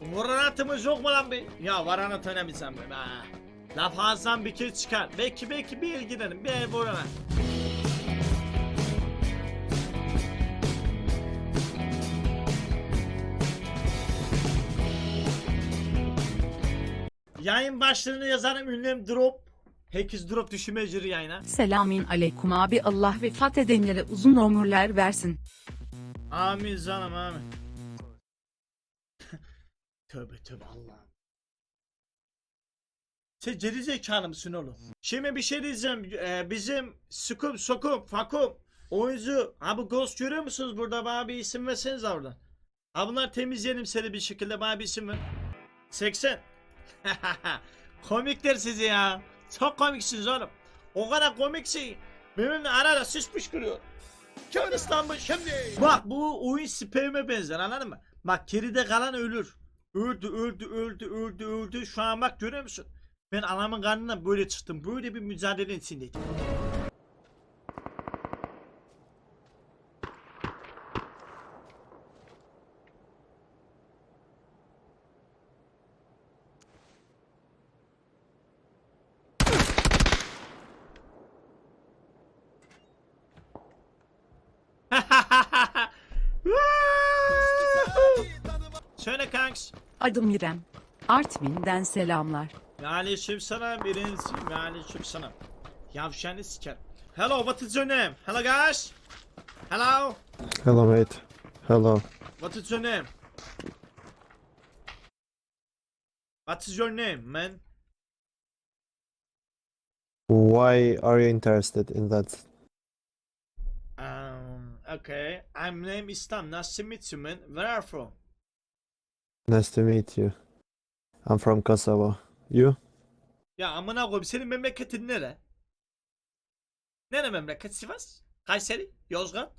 Varanatımız yok mu lan bir? Ya varanat oynamayacağım ben ha. Laf ağızdan bir kez çıkar. Belki belki bir el giderim. Bir el varanat. Yayın başlığını yazarım ünlem drop. Herkes drop düşürmecir yayına. Selamün aleyküm abi Allah vefat edenlere uzun ömürler versin. Amin canım amin. Tövbe tövbe Allah'ım. Sen geri zekalı mısın oğlum? Şimdi bir şey diyeceğim. Ee, bizim Sukum, Sokum, Fakum oyuncu. Ha bu Ghost görüyor musunuz burada? Bana bir isim verseniz oradan. Ha bunlar temizleyelim seni bir şekilde. Bana bir isim ver. 80. Komikler sizi ya. Çok komiksiniz oğlum. O kadar komiksin. Benimle ara ara süs püskürüyor. Kör İstanbul şimdi. Bak bu oyun sperme benzer anladın mı? Bak geride kalan ölür. Öldü öldü öldü öldü öldü. Şu an bak görüyor musun? Ben anamın karnından böyle çıktım. Böyle bir mücadelenin içindeydim. Adım İrem. Artvin'den selamlar. Aleyküm selam birincisi. Aleyküm selam. Yavşanı siker. Hello, what is your name? Hello guys. Hello. Hello, mate. Hello. What is your name? What is your name, man? Why are you interested in that? Um, okay. I'm name Islam. Nice to meet you, man. Where are you from? Nice to meet you. I'm from Kosovo. You? Ya amına koyayım senin memleketin nere? Nere memleket? Sivas? Kayseri? Yozgat?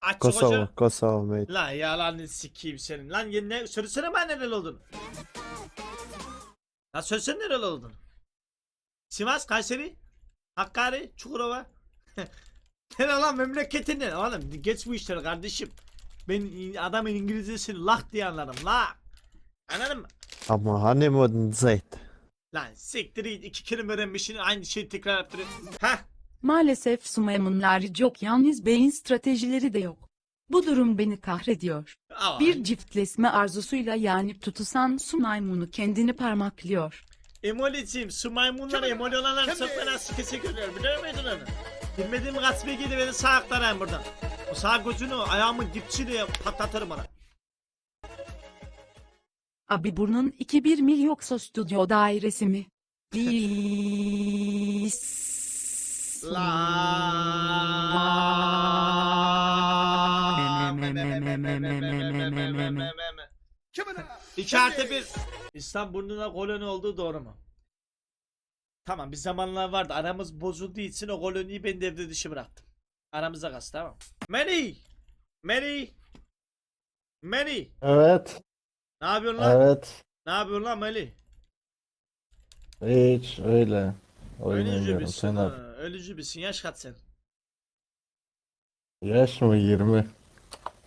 Açık Kosovo. Kosovo, mate. Lan yalanını sikeyim senin. Lan ya ne söylesene bana nereli oldun. Lan söylesene nereli oldun. Sivas, Kayseri, Hakkari, Çukurova. ne lan memleketin ne? Oğlum geç bu işleri kardeşim. Ben adamın İngilizcesini lak diye anlarım. Lak. Anladın mı? Ama honeymoon zeyt. Lan siktir git iki kelime öğrenmişsin aynı şeyi tekrar yaptırıyor. Hah. Maalesef su maymunları yok yalnız beyin stratejileri de yok. Bu durum beni kahrediyor. Aa, Bir çiftleşme arzusuyla yani tutusan su maymunu kendini parmaklıyor. Emolicim şu maymunlar emoli olanlar çok fena sıkısı görüyor biliyor muydun onu? Bilmediğim gaspe gidi beni sağ aktarayım buradan. O sağ gözünü ayağımın dipçiyle patlatırım ona. Abi burnun 2-1 mil yoksa stüdyo dairesi mi? Bis. İki artı bir. İslam burnuna koloni olduğu doğru mu? Tamam bir zamanlar vardı aramız bozulduğu için o koloniyi ben devre dışı bıraktım. Aramıza kalsın tamam. Mary! Mary! Mary! Evet. Ne yapıyorsun lan? Evet. Ne yapıyorsun lan Mary? Hiç öyle. Ölücü ha, abi. Ölücü müsün? Yaş kaç sen? Yaş mı 20?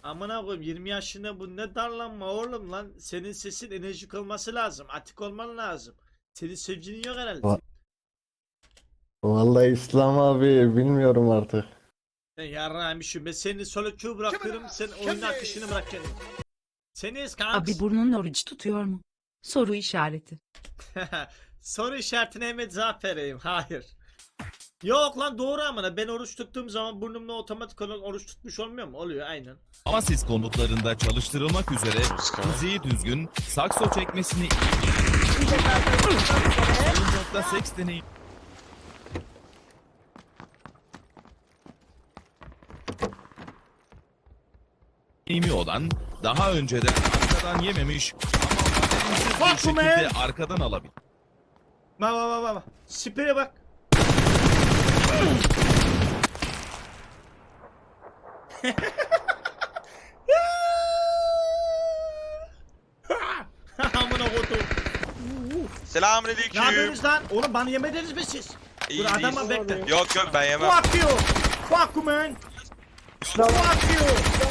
Amına koyayım 20 yaşında bu ne darlanma oğlum lan. Senin sesin enerjik olması lazım. Atik olman lazım. Senin sevgilin yok herhalde. Va- Vallahi İslam abi bilmiyorum artık. Ben yarrağımışım. Ben seni solo queue bırakıyorum. Sen oyunun akışını bırak kendin. Seniz kanks. Abi burnun oruç tutuyor mu? Soru işareti. Soru işaretine hemen cevap vereyim. Hayır. Yok lan doğru amına. Ben oruç tuttuğum zaman burnumla otomatik olarak oruç tutmuş olmuyor mu? Oluyor aynen. Amasis komutlarında çalıştırılmak üzere yüzeyi düzgün, sakso çekmesini oyuncakta seks deneyimi olan, daha önceden arkadan yememiş ama you, şekilde man. arkadan alabilir. Bak bak bak bak, bak. Spreye bak. Amına kodum. Ne Selamünaleyküm. yapıyorsunuz lan? Oğlum bana yemediniz mi siz? İyi Dur adama değil. bekle. Yok yok ben yemem. Fuck you. Fuck you man. Fuck you.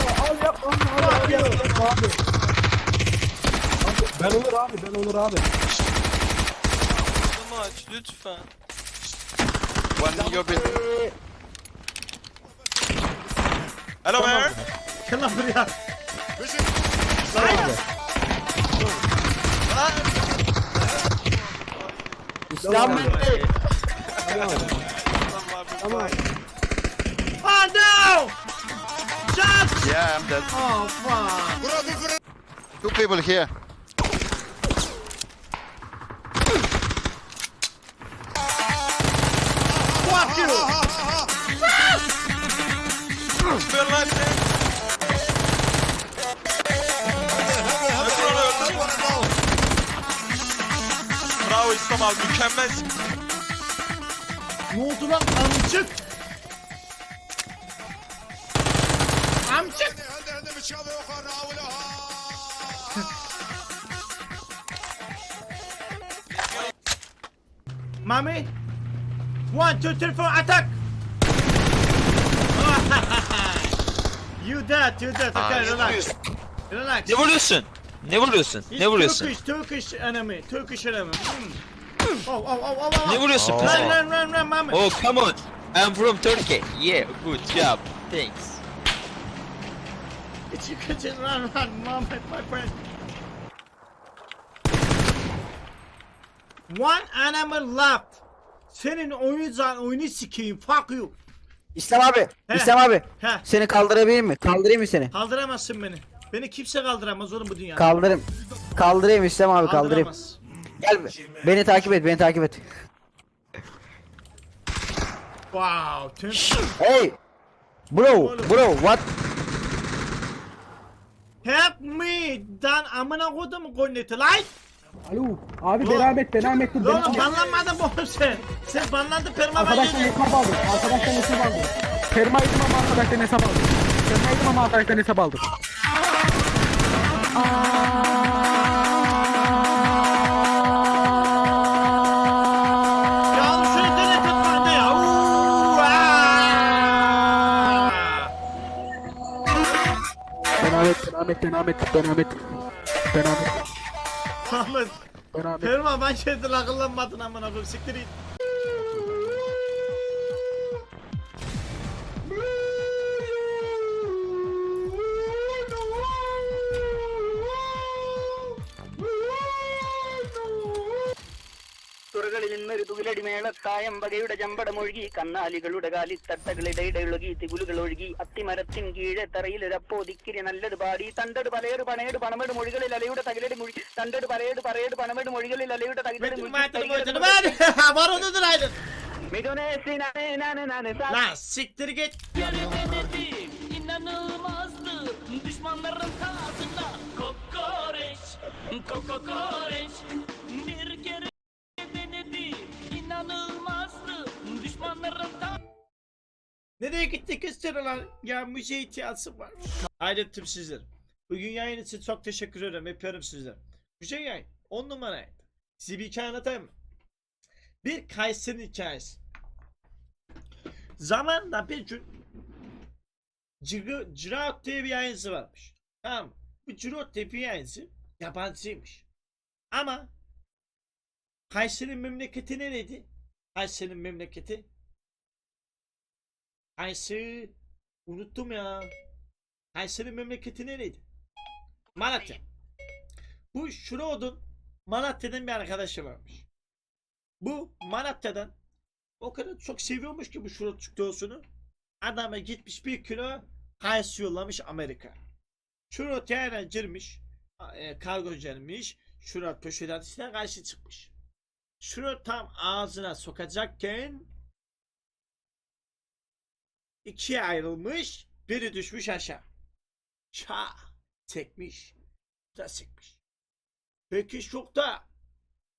Fuck you. Ben olur abi ben olur abi. Adamı aç lütfen. One in your building. Hello man. Gel lan buraya. İslam Oh no! Shot! Yeah, I'm dead. Oh fuck. Two people here. Fuck you! Bravo İslam abi mükemmelsin. Ne oldu lan amcık? Amcık! Mami? One, two, three, four, attack! you dead, you dead. Okay, relax. Relax. Ne vuruyorsun? Ne vuruyorsun? He's Ne vuruyorsun? Turkish, Turkish enemy, Turkish enemy. Hmm. Oh, oh, oh, oh, oh. Ne vuruyorsun Run, bize? run, run, run, mami. Oh come on. I'm from Turkey. Yeah, good job. Thanks. It's you can just run, run, mom, my friend. One enemy left. Senin oynayacağın oyunu sikeyim. Fuck you. İslam abi. He. İslam abi. He. Seni kaldırabilir mi? Kaldırayım mı seni? Kaldıramazsın beni. Beni kimse kaldıramaz oğlum bu dünyada. Kaldırayım. Kaldırayım İslam abi kaldırayım. Kaldıramaz. Gel beni takip et beni takip et. Wow. Tüm... Hey. Bro, bro, what? Help me. Dan amına koydum korneti lan. Alo abi Ulan- devam et devam et dur devam et. banlanmadın bu oğlum sen. Sen banlandın perma ben Arkadaştan yedim. hesap aldım. Arkadaştan hesap aldım. Permaydım ama arkadaştan hesap aldım. Permaydım ama arkadaştan hesap aldım. Ya Devam et devam et devam et devam et. Devam et. Ahmet. Devam et. Perma ben kendin akıllanmadın amına koyayım siktir git. മേളത്തായം വകയുടെ ചമ്പടമൊഴുകി കന്നാലികളുടെ കാലിത്തട്ടകളിടയിടൊഴുകി തികുലുകൾ ഒഴുകി അത്തിമരത്തിൻ കീഴെ തറയിലൊരപ്പോ ദിക്കിരി നല്ലത് പാടി തണ്ടട് പലയേട് പണയേട് പണമേട് മൊഴികളിൽ അലയുടെ തകിലടി മൊഴി തണ്ടട് പലയേട് പറയേട് പണമേട് മൊഴികളിൽ അലയുടെ തകിലടി. Lan siktir git. İnanılmazdı düşmanların Nereye gittik istiyorlar? Ya müziğe ihtiyacım var. Hayrettim sizler. Bugün yayın için çok teşekkür ederim. Öpüyorum sizler. Güzel yayın. 10 numaraydı. Size bir hikaye anlatayım mı? Bir Kayseri hikayesi. Zamanında bir gün Ciro- Ciraat diye bir yayıncı varmış. Tamam? Bu Ciraat diye bir yayıncı yabancıymış. Ama Kayseri'nin memleketi nereydi? Kayseri'nin memleketi Kayseri unuttum ya. Kayseri memleketi nereydi? Malatya. Bu Şurod'un Malatya'dan bir arkadaşı varmış. Bu Malatya'dan o kadar çok seviyormuş ki bu Şurod çikolatasını. Adama gitmiş bir kilo kayısı yollamış Amerika. Şurod yayına girmiş. E, kargo gelmiş. Şurod poşetin karşı çıkmış. Şurod tam ağzına sokacakken ikiye ayrılmış, biri düşmüş aşağı. Ça çekmiş, da çekmiş. Peki şokta.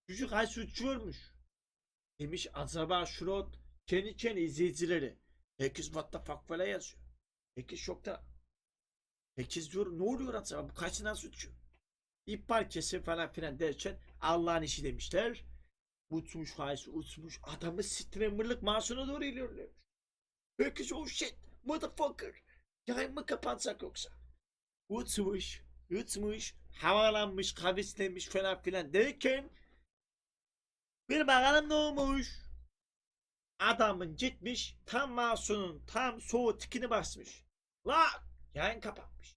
Çocuk ay uçuyormuş. Demiş acaba Şurot kendi kendi izleyicileri. Herkes what the fuck falan yazıyor. Herkes şokta. Herkes diyor ne oluyor acaba bu kaç nasıl uçuyor? İpar kesin falan filan derken Allah'ın işi demişler. Uçmuş haysi uçmuş adamı streamerlık maaşına doğru ilerliyor. Herkes oh shit motherfucker. Yayın mı kapansak yoksa? Uçmuş, uçmuş, havalanmış, kavislenmiş falan filan derken bir bakalım ne olmuş. Adamın gitmiş tam masumun tam soğuk tikini basmış. La yayın kapatmış.